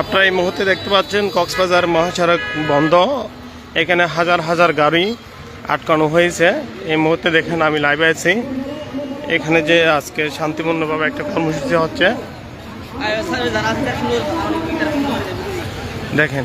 আপনারা এই মুহূর্তে দেখতে পাচ্ছেন কক্সবাজার মহাসড়ক বন্ধ। এখানে হাজার হাজার গাড়ি আটকানো হয়েছে। এই মুহূর্তে দেখেন আমি লাইভে আছি। এখানে যে আজকে শান্তিপূর্ণভাবে একটা কর্মসূচি হচ্ছে। দেখেন।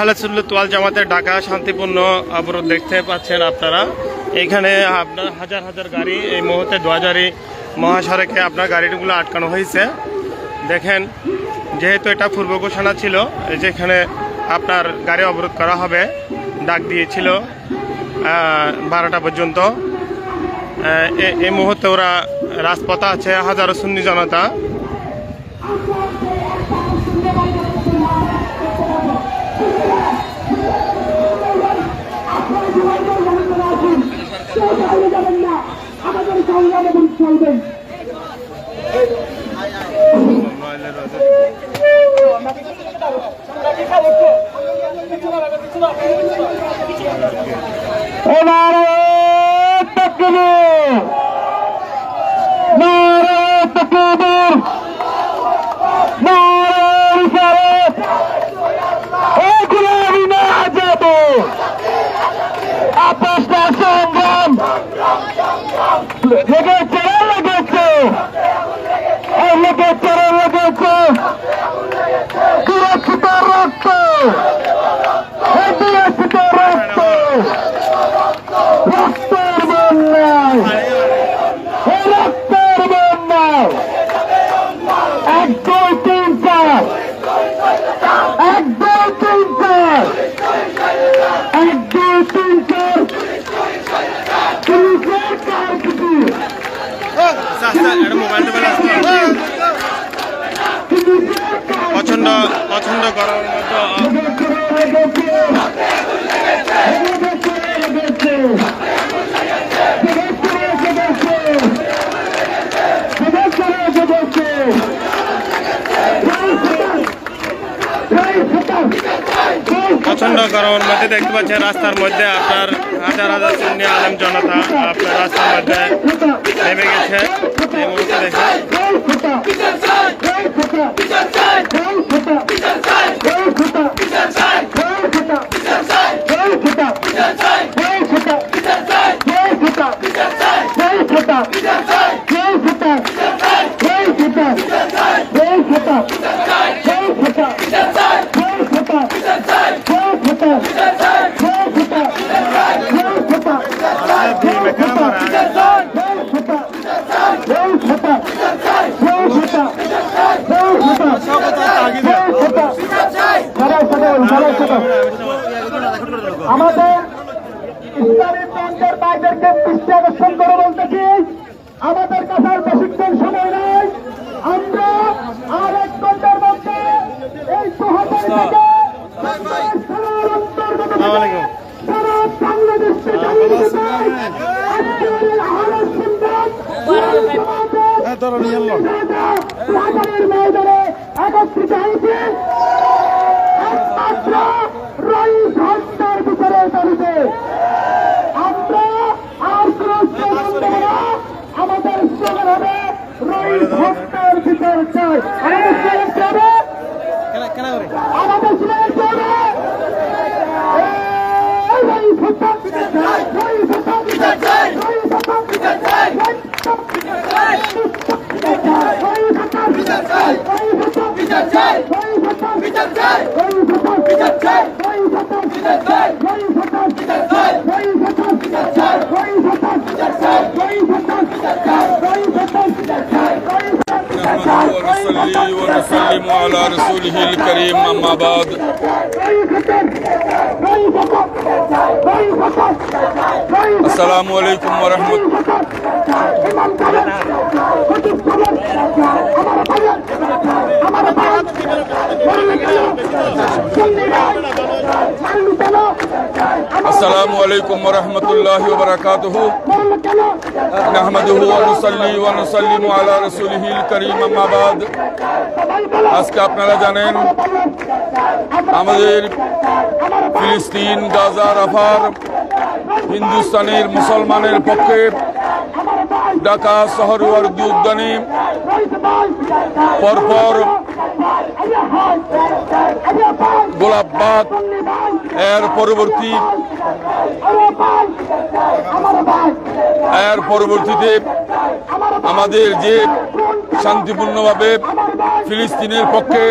আহলে সুল্লত তোয়াল জামাতের ঢাকা শান্তিপূর্ণ অবরোধ দেখতে পাচ্ছেন আপনারা। এখানে আপনার হাজার হাজার গাড়ি এই মুহূর্তে দোয়াজারি মহাসড়কে আপনার গাড়িগুলো আটকানো হয়েছে। দেখেন, যেহেতু এটা পূর্ব ঘোষণা ছিল, যেখানে আপনার গাড়ি অবরোধ করা হবে, ডাক দিয়েছিল বারোটা পর্যন্ত। এই মুহূর্তে ওরা রাজপথে আছে, হাজারো সুন্নি জনতা। সংগ্রাম এবং চলবেন নারায়ণ Robert! প্রচণ্ড গরমের মধ্যে প্রচণ্ড গরমের মধ্যে দেখতে পাচ্ছেন রাস্তার মধ্যে আপনার হাজার হাজার সুন্নি আলম জনতা আপনার রাস্তার মধ্যে নেমে গেছে। এই মুহূর্তে দেখেন। আমাদের ইসলামী ব্যাংকের বাইদেরকে দৃষ্টি আকর্ষণ করে বলতেছি আমাদের কাছে আর বেশিক্ষণ সময় নাই। আমরা আর এক ঘণ্টার মধ্যে এই চৌহাত্তর থেকে সারা শুনবেন রাজারের ময়দানে একত্রিত হয়েছে। একমাত্র রইস হত্যার বিচারের দাবিতে আমরা আর কোন আমাদের স্লোগান হবে রইস হত্যার বিচার চাই আমাদের স্লোগান কি হবে আমাদের স্লোগান কি হবে রইস হত্যার বিচার চাই রইস হত্যার বিচার চাই রইস হত্যার বিচার চাই বিচার চাই বিচার চাই বিচার চাই বিচার চাই বিচার চাই Thank you. ونصلي ونسلم على رسوله الكريم أما بعد السلام عليكم ورحمة السلام عليكم ورحمة الله وبركاته. نحمده ونصلي ونسلم على رسوله الكريم. কেন আসসালামু আলাইকুম রহমতুল্লাহ বরকাতহ মারলু কেন নাহমাদুহু ওয়া নুসাল্লি ওয়া নুসাল্লিমু আলা রাসূলিহিল কারীম আম্মা বাদ সবাই বলো আজকে আপনারা জানেন, আমাদের ফিলিস্তিন, গাজা, রাফার, হিন্দুস্তানের মুসলমানের পক্ষে ঢাকা শহর উদ্যানে পরপর গোলাপবাগ এর পরবর্তী এর পরবর্তীতে আমাদের যে শান্তিপূর্ণভাবে ফিলিস্তিনের পক্ষে,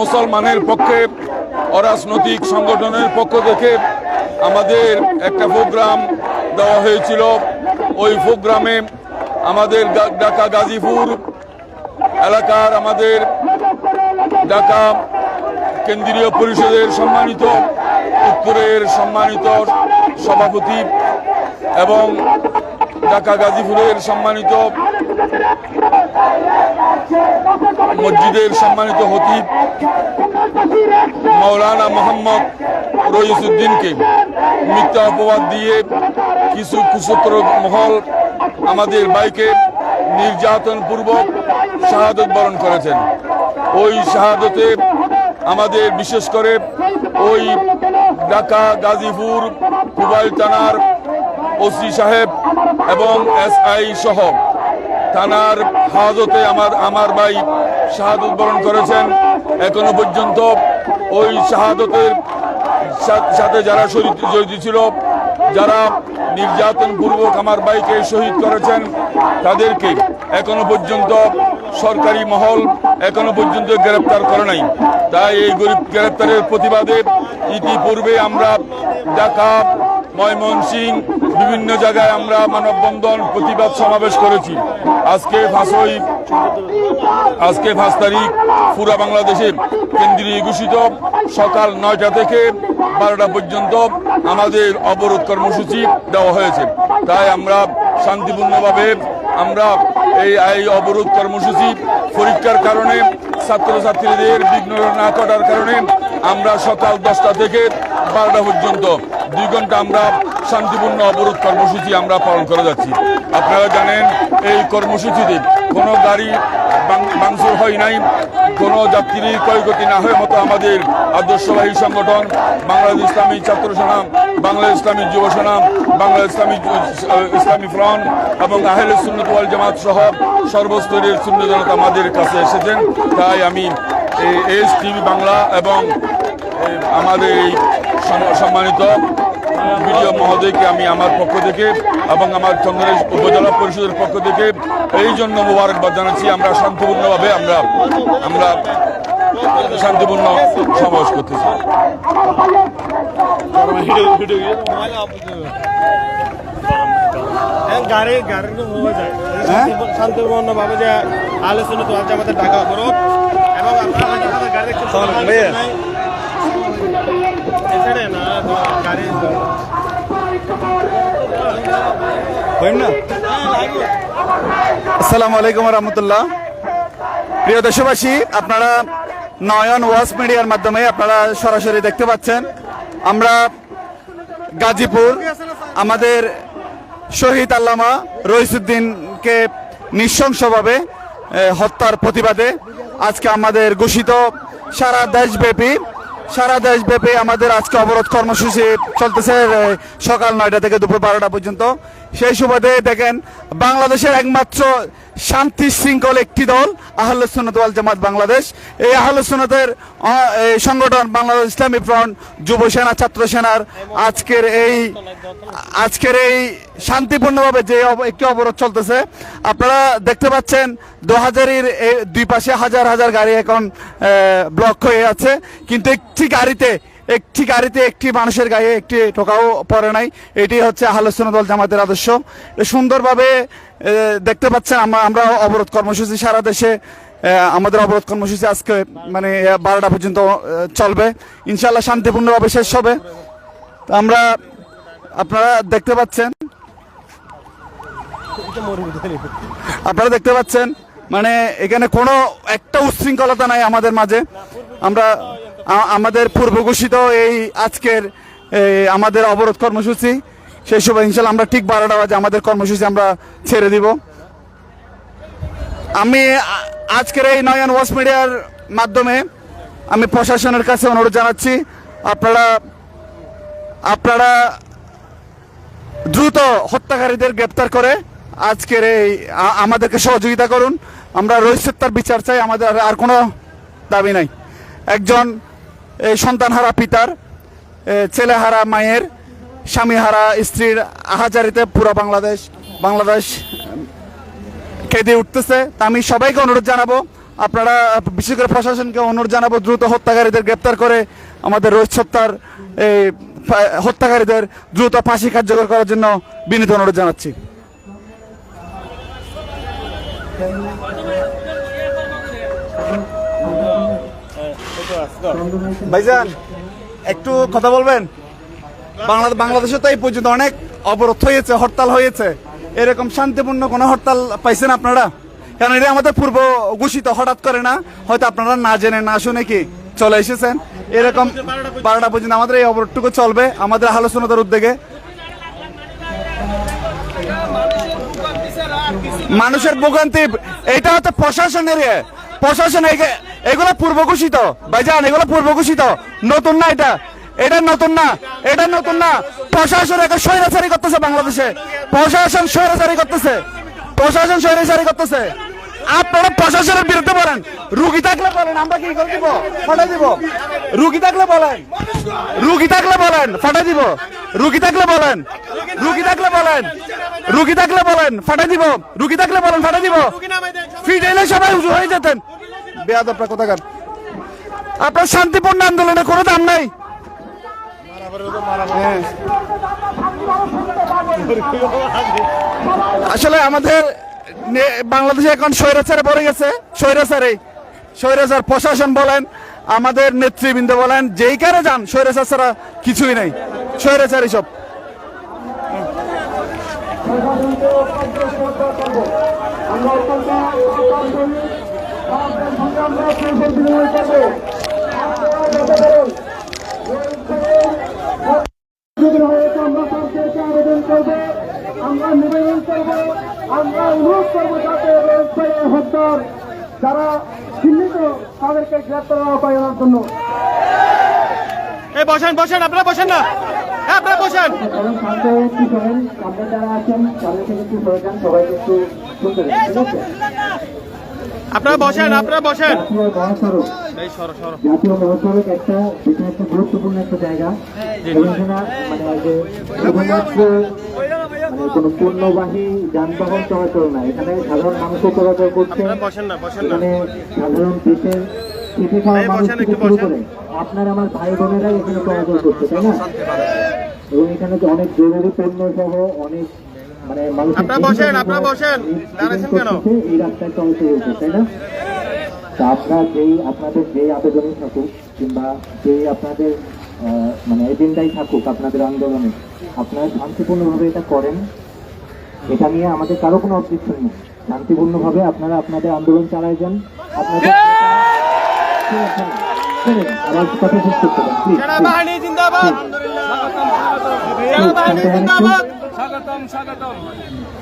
মুসলমানের পক্ষে, অরাজনৈতিক সংগঠনের পক্ষ থেকে আমাদের একটা প্রোগ্রাম দেওয়া হয়েছিল। ওই প্রোগ্রামে আমাদের ঢাকা গাজীপুর এলাকার আমাদের ঢাকা কেন্দ্রীয় পরিষদের সম্মানিত, উত্তরের সম্মানিত সভাপতি এবং ঢাকা গাজীপুরের সম্মানিত মসজিদের সম্মানিত হতিব মৌলানা মোহাম্মদ রইসুদ্দিনকে মিথ্যা অপবাদ দিয়ে কিছু কুসুত্র মহল আমাদের বাইকে নির্যাতন পূর্বক শাহাদত বরণ করেছেন। ওই শাহাদতে আমাদের বিশেষ করে ওই ঢাকা, গাজীপুর, কুবাইল থানার ওসি সাহেব এবং এসআই সহ থানার হাজতে আমার আমার ভাই শাহাদত বরণ করেছেন। এখনও পর্যন্ত ওই শাহাদতের সাথে যারা শহীদ জড়িত ছিল, যারা নির্যাতন পূর্বক আমার ভাইকে শহীদ করেছেন, তাদেরকে এখনও পর্যন্ত সরকারি মহল এখনও পর্যন্ত গ্রেপ্তার করে নাই। তাই এই গরিব গ্রেপ্তারের প্রতিবাদে ইতিপূর্বে আমরা ঢাকা ময়মনসিং বিভিন্ন জায়গায় আমরা মানববন্ধন প্রতিবাদ সমাবেশ করেছি। আজকে ফাঁসই আজকে পাঁচ তারিখ পুরা বাংলাদেশে কেন্দ্রীয় ঘোষিত সকাল নয়টা থেকে বারোটা পর্যন্ত আমাদের অবরোধ কর্মসূচি দেওয়া হয়েছে। তাই আমরা শান্তিপূর্ণভাবে আমরা এই এই অবরোধ কর্মসূচি পরীক্ষার কারণে, ছাত্রছাত্রীদের বিঘ্ন না করার কারণে আমরা সকাল দশটা থেকে বারোটা পর্যন্ত, দুই ঘণ্টা আমরা শান্তিপূর্ণ অবরোধ কর্মসূচি আমরা পালন করে যাচ্ছি। আপনারা জানেন, এই কর্মসূচিতে কোনো গাড়ি ভাঙচুর হয় নাই। কোনো যাত্রী ক্ষয়ক্ষতি না হয়ে মতো আমাদের আদর্শবাহী সংগঠন, বাংলাদেশ ইসলামী ছাত্র সেনা বাংলাদেশ ইসলামী যুব সেনা বাংলাদেশ ইসলামী ইসলামী ফ্রন্ট এবং আহলে সুন্নত জামাত সহ সর্বস্তরের শূন্য জনতা আমাদের কাছে এসেছেন। তাই আমি এস টিভি বাংলা এবং আমাদের এই সম- সম্মানিত বিডিও মহোদয়কে আমি আমার পক্ষ থেকে এবং আমার চন্দ্রেশ উপজেলা পরিষদের পক্ষ থেকে এই জন্য মোবারকবাদ জানাচ্ছি। আমরা শান্তিপূর্ণভাবে আমরা আমরা শান্তিপূর্ণ সমাবেশ করতেছি গাড়ি গাড়ি হয়ে যায়। শান্তিপূর্ণ ভাবে যে আলোচনা তো আজ আমাদের ঢাকা অবরোধ এবং হাজার গাড়ি দেখছেন না গাড়ি আসসালামু আলাইকুম রহমতুল্লাহ। প্রিয় দেশবাসী, আপনারা নয়ন ওয়াস মিডিয়ার মাধ্যমে আপনারা সরাসরি দেখতে পাচ্ছেন। আমরা গাজীপুর, আমাদের শহীদ আল্লামা রইসুদ্দিনকে নৃশংসভাবে হত্যার প্রতিবাদে আজকে আমাদের ঘোষিত সারা দেশব্যাপী সারা দেশব্যাপী আমাদের আজকে অবরোধ কর্মসূচি চলতেছে সকাল নয়টা থেকে দুপুর বারোটা পর্যন্ত। সেই সুবাদে দেখেন, বাংলাদেশের একমাত্র শান্তি শৃঙ্খল একটি দল আহলে ওয়াল জামাত বাংলাদেশ। এই আহলে সংগঠন বাংলাদেশ ইসলামী ফ্রন্ট, যুব সেনা, ছাত্র সেনার আজকের এই আজকের এই শান্তিপূর্ণভাবে যে একটি অবরোধ চলতেছে, আপনারা দেখতে পাচ্ছেন, দোহাজারির এই দুই পাশে হাজার হাজার গাড়ি এখন ব্লক হয়ে আছে। কিন্তু একটি গাড়িতে একটি গাড়িতে একটি মানুষের গায়ে একটি টোকাও পড়ে নাই। এটি হচ্ছে আহলসন দল জামাতের আদর্শ। সুন্দরভাবে দেখতে পাচ্ছেন আমরা আমরা অবরোধ কর্মসূচি সারা দেশে আমাদের অবরোধ কর্মসূচি আজকে মানে বারোটা পর্যন্ত চলবে। ইনশাল্লাহ শান্তিপূর্ণভাবে শেষ হবে। আমরা, আপনারা দেখতে পাচ্ছেন, আপনারা দেখতে পাচ্ছেন মানে এখানে কোনো একটা উচ্ছৃঙ্খলতা নাই আমাদের মাঝে। আমরা আমাদের পূর্ব ঘোষিত এই আজকের আমাদের অবরোধ কর্মসূচি, সেই সময় ইনশাল্লাহ আমরা ঠিক বারোটা বাজে আমাদের কর্মসূচি আমরা ছেড়ে দিব। আমি আজকের এই নয়ন ওয়াস মিডিয়ার মাধ্যমে আমি প্রশাসনের কাছে অনুরোধ জানাচ্ছি, আপনারা আপনারা দ্রুত হত্যাকারীদের গ্রেপ্তার করে আজকের এই আমাদেরকে সহযোগিতা করুন। আমরা রহিত তার বিচার চাই, আমাদের আর- কোনো দাবি নাই। একজন সন্তানহারা পিতার ছেলেহারা মায়ের, স্বামীহারা স্ত্রীর আহাজারিতে পুরো বাংলাদেশ বাংলাদেশ কেঁদে উঠতেছে। তা আমি সবাইকে অনুরোধ জানাব, আপনারা বিশেষ করে প্রশাসনকে অনুরোধ জানাব, দ্রুত হত্যাকারীদের গ্রেপ্তার করে আমাদের রোহিত সত্তার এই হত্যাকারীদের দ্রুত ফাঁসি কার্যকর করার জন্য বিনীত অনুরোধ জানাচ্ছি। ভাইজান, একটু কথা বলবেন? বাংলাদেশে তো এই পর্যন্ত অনেক অবরোধ হয়েছে, হরতাল হয়েছে। এরকম শান্তিপূর্ণ কোনো হরতাল পাইছেন আপনারা? কারণ এটা আমাদের পূর্ব ঘোষিত, হঠাৎ করে না? হয়তো আপনারা না জেনে, না শুনে কি চলে এসেছেন? এরকম বারোটা পর্যন্ত আমাদের এই অবরোধটুকু চলবে, আমাদের আলোচনার উদ্যোগে। মানুষের ভোগান্তি, এটা হচ্ছে প্রশাসনের ইয়ে। প্রশাসন এগুলো পূর্ব ঘোষিত ভাইজান, এগুলো পূর্ব ঘোষিত নতুন না এটা। এটা নতুন না। এটা নতুন না। প্রশাসন এখন স্বৈরাচারী করতেছে বাংলাদেশে। প্রশাসন স্বৈরাচারী করতেছে। প্রশাসন স্বৈরাচারী করতেছে। আপনারা প্রশাসনের বিরুদ্ধে বলেন। রুগী থাকলে বলেন, আমরা কি করে দিব? ফাটাই দিব। রুগী থাকলে বলেন। রুগী থাকলে বলেন, ফাটাই দিব। রুগী থাকলে বলেন। রুগী থাকলে বলেন। রুগী থাকলে বলেন, ফাটাই দিব। রুগী থাকলে বলেন, ফাটাই দিব। ফিট এলে সবাই উজু হয়ে যেতেন। আপনার আপনার শান্তিপূর্ণ আন্দোলনে কোনো দাম নাই। আসলে আমাদের বাংলাদেশে এখন স্বৈরাচারে পড়ে গেছে, স্বৈরাচারে। স্বৈরাচার প্রশাসন বলেন, আমাদের নেতৃবৃন্দ বলেন, যেই কারে যান, স্বৈরাচার ছাড়া কিছুই নাই। স্বৈরাচারী সব। আমরা আমরা নিবেদন করব আমরা অনুরোধ করব যাতে হত্যার যারা তাদেরকে গ্রেপ্তার আওতায় আনার এই বসেন বসেন, আপনারা বসেন না। হ্যাঁ আপনারা বসেন। শান্ত সামনে একটু ঠিক আছে আপনারা বসেন আপনারা বসেন। জাতীয় মহাসড়ক এই সরো সরো। একটা এটা একটা গুরুত্বপূর্ণ একটা জায়গা। মানে যে মানে কোনো পণ্যবাহী যানবাহন চলাচল না। এখানে সাধারণ মানুষও চলাচল করছে। আপনারা বসেন না বসেন না। এখানে সাধারণ দেশের খেটে খাওয়া মানুষ থেকে শুরু করে আপনার আমার ভাই বোনেরাই এখানে চলাচল করছে তাই না? এবং এখানে তো অনেক জরুরি পণ্য সহ অনেক আপনারা বসেন, আপনারা বসেন। দাঁড়াইছেন কেন? এই রাস্তায় হচ্ছে তাই না আপনার যেই আপনাদের যেই আবেদনই থাকুক কিংবা যেই আপনাদের মানে এজেন্ডাই থাকুক আপনাদের আন্দোলনে আপনারা শান্তিপূর্ণভাবে এটা করেন এটা নিয়ে আমাদের কারও কোনো অবজেকশন নেই শান্তিপূর্ণভাবে আপনারা আপনাদের আন্দোলন চালায় যান আপনাদের আমার কথা শেষ করতে পারেন প্লিজ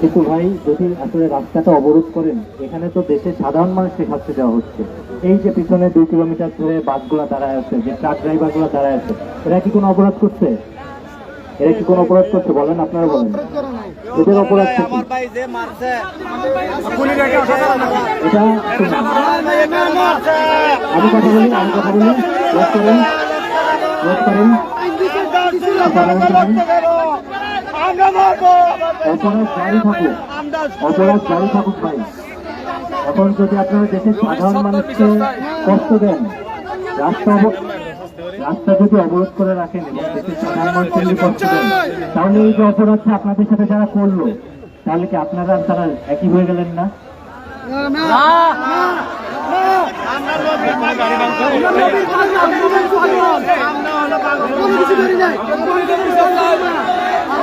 কিন্তু ভাই যদি আসলে রাস্তাটা অবরোধ করেন এখানে তো দেশের সাধারণ মানুষকে খাচ্ছে দেওয়া হচ্ছে। এই যে পিছনে দুই কিলোমিটার ধরে বাসগুলো দাঁড়ায় আছে যে ট্রাক ড্রাইভারগুলো দাঁড়ায় আছে এরা কি কোনো অপরাধ করছে? এরা কি কোনো অপরাধ করছে বলেন আপনারা বলেন। এদের অপরাধ এটা আমি কথা বলি আমি কথা বলি। করেন। করেন। অপরাধ জারি থাকুক অপরাধ জারি থাকুক ভাই। এখন যদি আপনারা দেশের সাধারণ মানুষকে কষ্ট দেন রাস্তা রাস্তা যদি অবরোধ করে রাখেন এবং দেশের সাধারণ মানুষকে যদি কষ্ট দেন তাহলে এই যে অপরাধটা আপনাদের সাথে যারা করল তাহলে কি আপনারা তারা একই হয়ে গেলেন না? আমরা